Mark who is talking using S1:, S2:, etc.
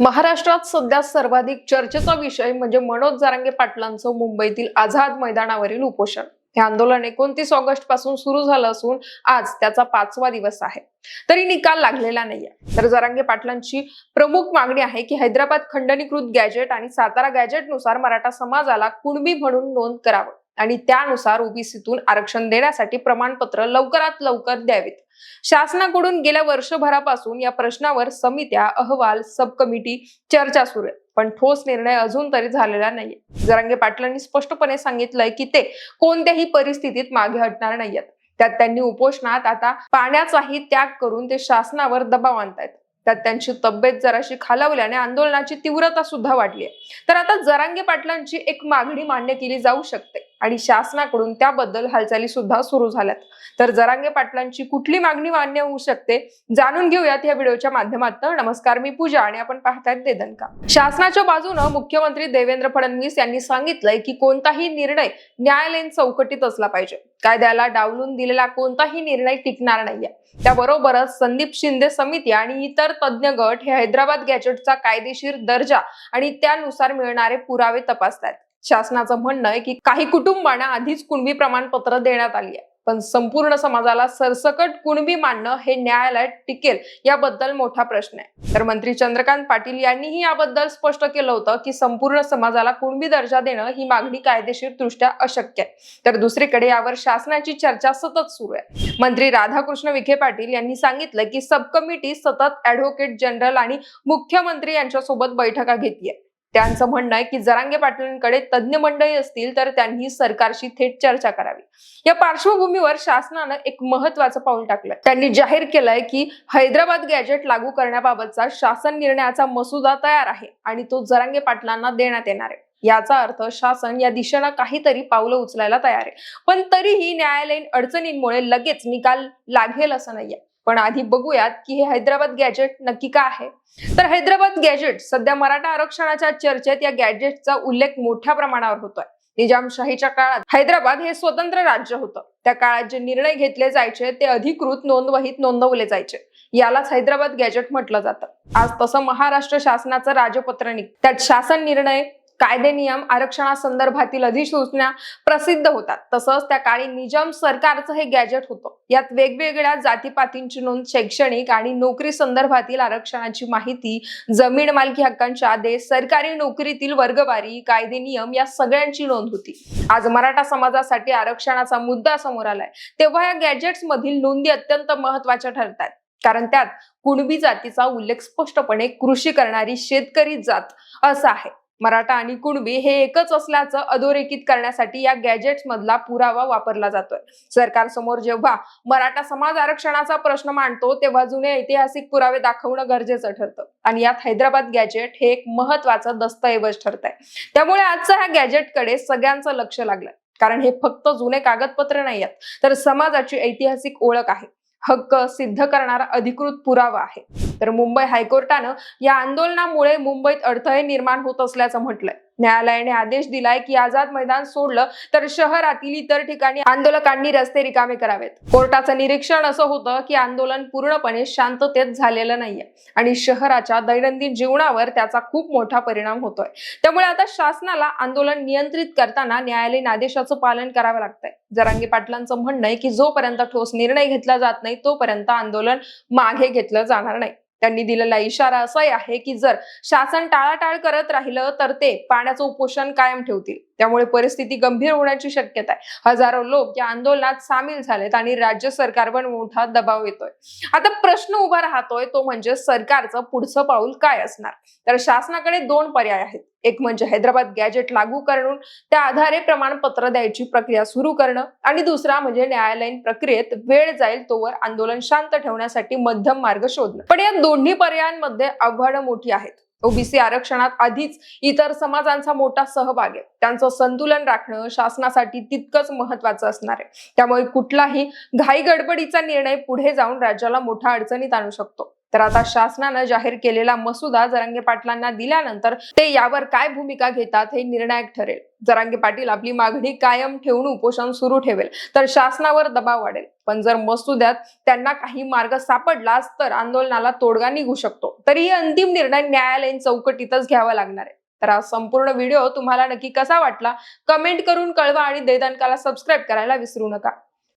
S1: महाराष्ट्रात सध्या सर्वाधिक चर्चेचा विषय म्हणजे मनोज जारांगे पाटलांचं मुंबईतील आझाद मैदानावरील उपोषण. हे आंदोलन एकोणतीस ऑगस्टपासून सुरू झालं असून आज त्याचा पाचवा दिवस आहे. तरी निकाल लागलेला नाहीये. तर जरांगे पाटलांची प्रमुख मागणी आहे की हैदराबाद खंडणीकृत गॅजेट आणि सातारा गॅजेटनुसार मराठा समाजाला कुणबी म्हणून नोंद करावं. आणि त्यानुसार ओबीसीतून आरक्षण देण्यासाठी प्रमाणपत्र लवकरात लवकर द्यावीत. शासनाकडून गेल्या वर्षभरापासून या प्रश्नावर समित्या अहवाल सब कमिटी चर्चा सुरू आहे पण ठोस निर्णय अजून तरी झालेला नाहीये. जरांगे पाटलांनी स्पष्टपणे सांगितलंय की ते कोणत्याही परिस्थितीत मागे हटणार नाहीयेत. त्यात त्यांनी उपोषणात आता पाण्याचाही त्याग करून ते शासनावर दबाव आणतायत. त्यात त्यांची तब्येत जराशी खालावल्याने आंदोलनाची तीव्रता सुद्धा वाढली आहे तर आता जरांगे पाटलांची एक मागणी मान्य केली जाऊ शकते. आणि शासनाकडून त्याबद्दल हालचाली सुद्धा सुरू झाल्यात. तर जरांगे पाटलांची कुठली मागणी मान्य होऊ शकते जाणून घेऊयात या व्हिडिओच्या माध्यमातून. नमस्कार मी पूजा आणि आपण पाहतायत देदनका शासनाच्या बाजूनं मुख्यमंत्री देवेंद्र फडणवीस यांनी सांगितलंय की कोणताही निर्णय न्यायालयीन चौकटीत असला पाहिजे. कायद्याला डावलून दिलेला कोणताही निर्णय टिकणार नाहीये. त्याबरोबरच संदीप शिंदे समिती आणि इतर तज्ज्ञ गट हे हैदराबाद गॅजेटचा कायदेशीर दर्जा आणि त्यानुसार मिळणारे पुरावे तपासतात शासनाचं म्हणणं आहे की काही कुटुंबांना आधीच कुणबी प्रमाणपत्र देण्यात आली आहे. पण संपूर्ण समाजाला सरसकट कुणबी मानणं हे न्यायालयात टिकेल याबद्दल मोठा प्रश्न आहे. तर मंत्री चंद्रकांत पाटील यांनीही याबद्दल स्पष्ट केलं होतं की संपूर्ण समाजाला कुणबी दर्जा देणं ही मागणी कायदेशीर दृष्ट्या अशक्य आहे. तर दुसरीकडे यावर शासनाची चर्चा सतत सुरू आहे. मंत्री राधाकृष्ण विखे पाटील यांनी सांगितलं की सब कमिटी सतत ऍडव्होकेट जनरल आणि मुख्यमंत्री यांच्यासोबत बैठका घेतीये. त्यांचं म्हणणं आहे की जरांगे पाटलांकडे तज्ज्ञ मंडळी असतील तर त्यांनी सरकारशी थेट चर्चा करावी. या पार्श्वभूमीवर शासनानं एक महत्वाचं पाऊल टाकलं त्यांनी जाहीर केलंय की हैदराबाद गॅजेट लागू करण्याबाबतचा शासन निर्णयाचा मसुदा तयार आहे आणि तो जरांगे पाटलांना देण्यात येणार आहे. याचा अर्थ शासन या दिशेनं काहीतरी पावलं उचलायला तयार आहे. पण तरीही न्यायालयीन अडचणींमुळे लगेच निकाल लागेल असं नाहीये. पण आधी बघूयात की हे हैदराबाद गॅजेट नक्की काय आहे. तर हैदराबाद गॅजेट सध्या मराठा आरक्षणाच्या चर्चेत या गॅजेटचा उल्लेख मोठ्या प्रमाणावर होतोय. निजामशाहीच्या काळात हैदराबाद हे स्वतंत्र राज्य होतं. त्या काळात जे निर्णय घेतले जायचे ते अधिकृत नोंदवहीत नोंदवले जायचे. यालाच हैदराबाद गॅजेट म्हटलं जातं. आज तसं महाराष्ट्र शासनाचं राजपत्र निघ त्यात शासन निर्णय कायदे नियम आरक्षणासंदर्भातील अधिसूचना प्रसिद्ध होतात. तसंच त्या काळी निजाम सरकारचं हे गॅजेट होतं. यात वेगवेगळ्या जातीपातींची नोंद शैक्षणिक आणि नोकरी संदर्भातील आरक्षणाची माहिती जमीन मालकी हक्कांचे आदेश सरकारी नोकरीतील वर्गवारी कायदे नियम या सगळ्यांची नोंद होती. आज मराठा समाजासाठी आरक्षणाचा मुद्दा समोर आलाय. तेव्हा या गॅजेट्स मधील नोंदी अत्यंत महत्त्वाच्या ठरतात कारण त्यात कुणबी जातीचा उल्लेख स्पष्टपणे कृषी करणारी शेतकरी जात असा आहे. मराठा आणि कुणबी हे एकच असल्याचं अधोरेखित करण्यासाठी या गॅजेट्स मधला पुरावा वापरला जातोय. सरकार समोर जेव्हा मराठा समाज आरक्षणाचा प्रश्न मांडतो तेव्हा जुने ऐतिहासिक पुरावे दाखवणं गरजेचं ठरतं. आणि यात हैदराबाद गॅजेट हे एक महत्वाचं दस्तऐवज ठरत आहे त्यामुळे आजचं ह्या गॅजेटकडे सगळ्यांचं लक्ष लागलंय. कारण हे फक्त जुने कागदपत्र नाही आहेत तर समाजाची ऐतिहासिक ओळख आहे. हक्क सिद्ध करणारा अधिकृत पुरावा आहे. तर मुंबई हायकोर्टानं या आंदोलनामुळे मुंबईत अडथळे निर्माण होत असल्याचं म्हटलंय. न्यायालयाने आदेश दिलाय की आझाद मैदान सोडलं तर शहरातील इतर ठिकाणी आंदोलकांनी रस्ते रिकामे करावेत. कोर्टाचं निरीक्षण असं होतं की आंदोलन पूर्णपणे शांततेत झालेलं नाहीये आणि शहराच्या दैनंदिन जीवनावर त्याचा खूप मोठा परिणाम होतोय. त्यामुळे आता शासनाला आंदोलन नियंत्रित करताना न्यायालयीन आदेशाचं पालन करावं लागतंय. जरांगी पाटलांचं म्हणणं आहे की जोपर्यंत ठोस निर्णय घेतला जात नाही तोपर्यंत आंदोलन मागे घेतलं जाणार नाही. त्यांनी दिलेला इशारा असाही आहे की जर शासन टाळाटाळ करत राहिलं तर ते पाण्याचं उपोषण कायम ठेवतील. त्यामुळे परिस्थिती गंभीर होण्याची शक्यता आहे. हजारो लोक या आंदोलनात सामील झालेत आणि राज्य सरकारवर मोठा दबाव येतोय. आता प्रश्न उभा राहतोय तो म्हणजे सरकारचं पुढचं पाऊल काय असणार? तर शासनाकडे दोन पर्याय आहेत. एक म्हणजे हैदराबाद गॅजेट लागू करून त्या आधारे प्रमाणपत्र द्यायची प्रक्रिया सुरू करणं आणि दुसरा म्हणजे न्यायालयीन प्रक्रियेत वेळ जाईल तोवर आंदोलन शांत ठेवण्यासाठी मध्यम मार्ग शोधणं. पण या दोन्ही पर्यायांमध्ये आव्हानं मोठी आहेत. ओबीसी आरक्षणात आधीच इतर समाजांचा मोठा सहभाग आहे. त्यांचं संतुलन राखणं शासनासाठी तितकंच महत्वाचं असणार आहे. त्यामुळे कुठलाही घाई गडबडीचा निर्णय पुढे जाऊन राज्याला मोठ्या अडचणीत आणू शकतो. तर आता शासनानं जाहीर केलेला मसुदा जरांगे पाटलांना दिल्यानंतर ते यावर काय भूमिका घेतात हे निर्णायक ठरेल. जरांगे पाटील आपली मागणी कायम ठेवून उपोषण सुरू ठेवेल तर शासनावर दबाव वाढेल. पण जर मसुद्यात त्यांना काही मार्ग सापडलाच तर आंदोलनाला तोडगा निघू शकतो. तरी अंतिम निर्णय न्यायालयीन चौकटीतच घ्यावा लागणार आहे. तर हा संपूर्ण व्हिडिओ तुम्हाला नक्की कसा वाटला? कमेंट करून कळवा आणि देदांकाला सबस्क्राईब करायला विसरू नका.